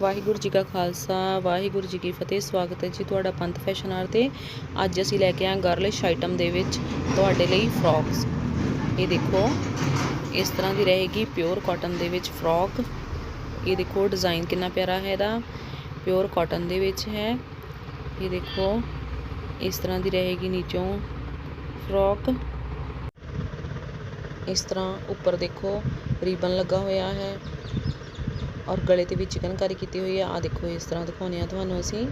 ਵਾਹਿਗੁਰੂ ਜੀ ਕਾ ਖਾਲਸਾ, ਵਾਹਿਗੁਰੂ ਜੀ ਕੀ ਫਤਿਹ। ਸਵਾਗਤ ਹੈ ਜੀ ਤੁਹਾਡਾ ਪੰਥ ਫੈਸ਼ਨ ਆਰ ਤੇ। ਅੱਜ ਅਸੀਂ ਲੈ ਕੇ ਆਏ ਗਰਲਿਸ਼ ਆਈਟਮ ਦੇ ਵਿੱਚ ਤੁਹਾਡੇ ਲਈ ਫਰੋਕਸ। ਇਹ ਦੇਖੋ, ਇਸ ਤਰ੍ਹਾਂ ਦੀ ਰਹੇਗੀ ਪਿਓਰ ਕਾਟਨ ਦੇ ਵਿੱਚ ਫਰੋਕ। ਇਹ ਦੇਖੋ, ਡਿਜ਼ਾਈਨ ਕਿੰਨਾ ਪਿਆਰਾ ਹੈ ਇਹਦਾ। ਪਿਓਰ ਕਾਟਨ ਦੇ ਵਿੱਚ ਹੈ। ਇਹ ਦੇਖੋ, ਇਸ ਤਰ੍ਹਾਂ ਦੀ ਰਹੇਗੀ ਨੀਚੋਂ ਫਰੋਕ। ਇਸ ਤਰ੍ਹਾਂ ਉੱਪਰ ਦੇਖੋ, ਰੀਬਨ ਲੱਗਾ ਹੋਇਆ ਹੈ। ਔਰ ਗਲੇ ਤੇ ਵੀ ਚਿਕਨਕਾਰੀ ਕੀਤੀ ਹੋਈ ਹੈ ਆ ਦੇਖੋ, ਇਸ ਤਰ੍ਹਾਂ ਦਿਖਾਉਂਦੇ ਆ ਤੁਹਾਨੂੰ ਅਸੀਂ।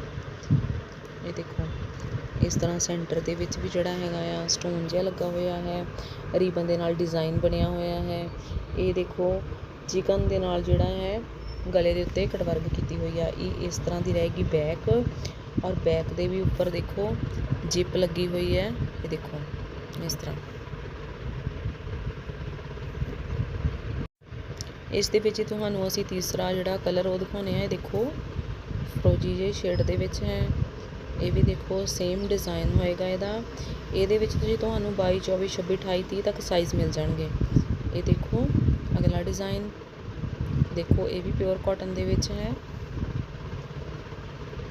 ਇਹ ਦੇਖੋ, ਇਸ ਤਰ੍ਹਾਂ ਸੈਂਟਰ ਦੇ ਵਿੱਚ ਵੀ ਜਿਹੜਾ ਹੈਗਾ ਆ ਸਟੋਨ ਜਿਹਾ ਲੱਗਾ ਹੋਇਆ ਹੈ। ਰੀਬਨ ਦੇ ਨਾਲ ਡਿਜ਼ਾਈਨ ਬਣਿਆ ਹੋਇਆ ਹੈ। ਇਹ ਦੇਖੋ ਚਿਕਨ ਦੇ ਨਾਲ ਜਿਹੜਾ ਹੈ, ਗਲੇ ਦੇ ਉੱਤੇ ਕਟਵਰਕ ਕੀਤੀ ਹੋਈ ਆ। ਇਹ ਇਸ ਤਰ੍ਹਾਂ ਦੀ ਰਹੇਗੀ ਬੈਕ ਔਰ ਬੈਕ ਦੇ ਵੀ ਉੱਪਰ ਦੇਖੋ ਜਿਪ ਲੱਗੀ ਹੋਈ ਹੈ। ਇਹ ਦੇਖੋ, ਇਸ ਤਰ੍ਹਾਂ। ਇਸ ਦੇ ਵਿੱਚ ਤੁਹਾਨੂੰ ਅਸੀਂ ਤੀਸਰਾ ਜਿਹੜਾ ਕਲਰ ਉਹ ਦਿਖਾਉਂਦੇ ਆ, ਇਹ ਦੇਖੋ। ਫਰੋਜੀ ਜੇ ਸ਼ੇਡ ਦੇ ਵਿੱਚ ਹੈ। ਇਹ ਵੀ ਦੇਖੋ ਸੇਮ ਡਿਜ਼ਾਈਨ ਹੋਏਗਾ ਇਹਦਾ। ਇਹਦੇ ਵਿੱਚ ਤੁਸੀਂ ਤੁਹਾਨੂੰ 22 24 26 28 30 ਤੱਕ ਸਾਈਜ਼ ਮਿਲ ਜਾਣਗੇ। ਇਹ ਦੇਖੋ, ਅਗਲਾ ਡਿਜ਼ਾਈਨ ਦੇਖੋ, ਇਹ ਵੀ ਪਿਓਰ ਕਾਟਨ ਦੇ ਵਿੱਚ ਹੈ।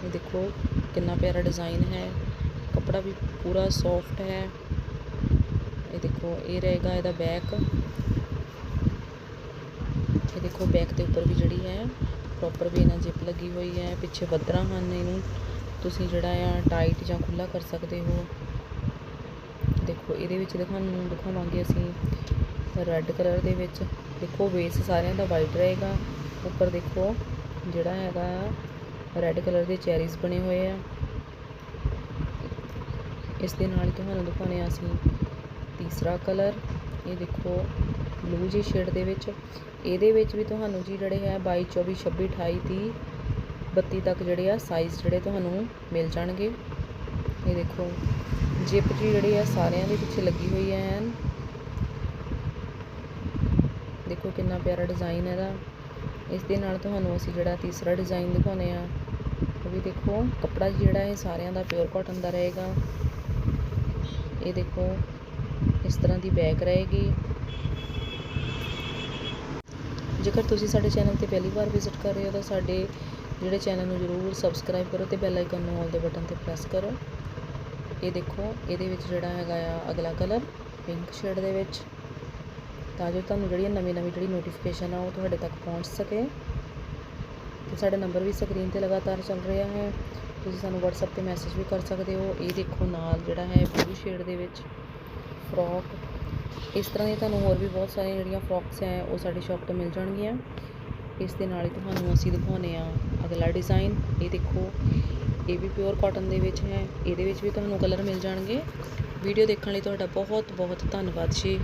ਇਹ ਦੇਖੋ, ਕਿੰਨਾ ਪਿਆਰਾ ਡਿਜ਼ਾਈਨ ਹੈ। ਕਪੜਾ ਵੀ ਪੂਰਾ ਸੌਫਟ ਹੈ। ਇਹ ਦੇਖੋ, ਇਹ ਰਹੇਗਾ ਇਹਦਾ ਬੈਕ ਇਹ ਦੇਖੋ ਬੈਕ ਦੇ ਉੱਪਰ ਵੀ ਜਿਹੜੀ ਹੈ ਪ੍ਰੋਪਰ ਵੀ ਇਹਨਾਂ ਜਿਪ ਲੱਗੀ ਹੋਈ ਹੈ, ਪਿੱਛੇ ਬੱਦਰਾਂ ਹਨ ਇਹਨੂੰ। ਤੁਸੀਂ ਜਿਹੜਾ ਆ ਟਾਈਟ ਜਾਂ ਖੁੱਲਾ ਕਰ ਸਕਦੇ ਹੋ। ਦੇਖੋ, ਇਹਦੇ ਵਿੱਚ ਤੁਹਾਨੂੰ ਦਿਖਾਵਾਂਗੇ ਅਸੀਂ ਰੈੱਡ ਕਲਰ ਦੇ ਵਿੱਚ। ਦੇਖੋ ਬੇਸ ਸਾਰਿਆਂ ਦਾ ਵਾਈਟ ਰਹੇਗਾ। ਉੱਪਰ ਦੇਖੋ, ਜਿਹੜਾ ਹੈਗਾ ਰੈੱਡ ਕਲਰ ਦੇ ਚੈਰੀਜ਼ ਬਣੇ ਹੋਏ ਆ। ਇਸ ਦੇ ਨਾਲ ਹੀ ਤੁਹਾਨੂੰ ਦਿਖਾਉਣੇ ਆ ਅਸੀਂ ਤੀਸਰਾ ਕਲਰ ਇਹ ਦੇਖੋ ਬਲੂ ਜੀ ਸ਼ੇਡ ਦੇ ਵਿੱਚ। ਇਹਦੇ ਵਿੱਚ ਵੀ ਤੁਹਾਨੂੰ ਜੀ ਜਿਹੜੇ ਹੈ 22 24 26 28 30 32 ਤੱਕ ਜਿਹੜੇ ਆ ਸਾਈਜ਼ ਜਿਹੜੇ ਤੁਹਾਨੂੰ ਮਿਲ ਜਾਣਗੇ। ਇਹ ਦੇਖੋ ਜਿਪ ਜੀ ਜਿਹੜੀ ਆ ਸਾਰਿਆਂ ਦੇ ਪਿੱਛੇ ਲੱਗੀ ਹੋਈ ਹੈ ਐਨ। ਦੇਖੋ ਕਿੰਨਾ ਪਿਆਰਾ ਡਿਜ਼ਾਈਨ ਹੈ ਇਹਦਾ। ਇਸ ਦੇ ਨਾਲ ਤੁਹਾਨੂੰ ਅਸੀਂ ਜਿਹੜਾ ਤੀਸਰਾ ਡਿਜ਼ਾਈਨ ਦਿਖਾਉਨੇ ਆ। ਉਹ ਵੀ ਦੇਖੋ, ਕੱਪੜਾ ਜਿਹੜਾ ਇਹ ਸਾਰਿਆਂ ਦਾ ਪਿਓਰ ਕਾਟਨ ਦਾ ਰਹੇਗਾ। ਇਹ ਦੇਖੋ, ਇਸ ਤਰ੍ਹਾਂ ਦੀ ਬੈਕ ਰਹੇਗੀ। ਜੇਕਰ ਤੁਸੀਂ ਸਾਡੇ ਚੈਨਲ ਤੇ ਪਹਿਲੀ ਵਾਰ ਵਿਜ਼ਿਟ ਕਰ ਰਹੇ ਹੋ ਤਾਂ ਸਾਡੇ ਜਿਹੜੇ ਚੈਨਲ ਨੂੰ ਜ਼ਰੂਰ ਸਬਸਕ੍ਰਾਈਬ ਕਰੋ ਤੇ ਬੈਲ ਆਈਕਨ ਨੂੰ ਆਲ ਦੇ ਬਟਨ ਤੇ ਪ੍ਰੈਸ ਕਰੋ। ਇਹ ਦੇਖੋ, ਇਹਦੇ ਵਿੱਚ ਜਿਹੜਾ ਹੈਗਾ ਆ ਅਗਲਾ ਕਲਰ ਪਿੰਕ ਸ਼ੇਡ ਦੇ ਵਿੱਚ। ਤਾਂ ਜੋ ਤੁਹਾਨੂੰ ਜਿਹੜੀ ਨਵੀਂ ਨਵੀਂ ਜਿਹੜੀ ਨੋਟੀਫਿਕੇਸ਼ਨ ਆ ਉਹ ਤੁਹਾਡੇ ਤੱਕ ਪਹੁੰਚ ਸਕੇ। ਤੇ ਸਾਡਾ ਨੰਬਰ ਵੀ ਸਕਰੀਨ ਤੇ ਲਗਾਤਾਰ ਚੱਲ ਰਿਹਾ ਹੈ। ਤੁਸੀਂ ਸਾਨੂੰ WhatsApp ਤੇ ਮੈਸੇਜ ਵੀ ਕਰ ਸਕਦੇ ਹੋ। ਇਹ ਦੇਖੋ ਨਾਲ ਜਿਹੜਾ ਹੈ ਬਲੂ ਸ਼ੇਡ ਦੇ ਵਿੱਚ ਫਰੋਕ ਇਸ ਤਰ੍ਹਾਂ ਦੀਆਂ ਤੁਹਾਨੂੰ ਹੋਰ ਵੀ ਬਹੁਤ ਸਾਰੀਆਂ ਜਿਹੜੀਆਂ ਫਰੋਕਸ ਹੈ, ਉਹ ਸਾਡੀ ਸ਼ਾਪ ਤੋਂ ਮਿਲ ਜਾਣਗੀਆਂ। ਇਸ ਦੇ ਨਾਲ ਹੀ ਤੁਹਾਨੂੰ ਅਸੀਂ ਦਿਖਾਉਨੇ ਆ ਅਗਲਾ ਡਿਜ਼ਾਈਨ ਇਹ ਦੇਖੋ, ਇਹ ਵੀ ਪਿਓਰ ਕਾਟਨ ਦੇ ਵਿੱਚ ਹੈ। ਇਹਦੇ ਵਿੱਚ ਵੀ ਤੁਹਾਨੂੰ ਕਲਰ ਮਿਲ ਜਾਣਗੇ। ਵੀਡੀਓ ਦੇਖਣ ਲਈ ਤੁਹਾਡਾ ਬਹੁਤ ਬਹੁਤ ਧੰਨਵਾਦ ਜੀ।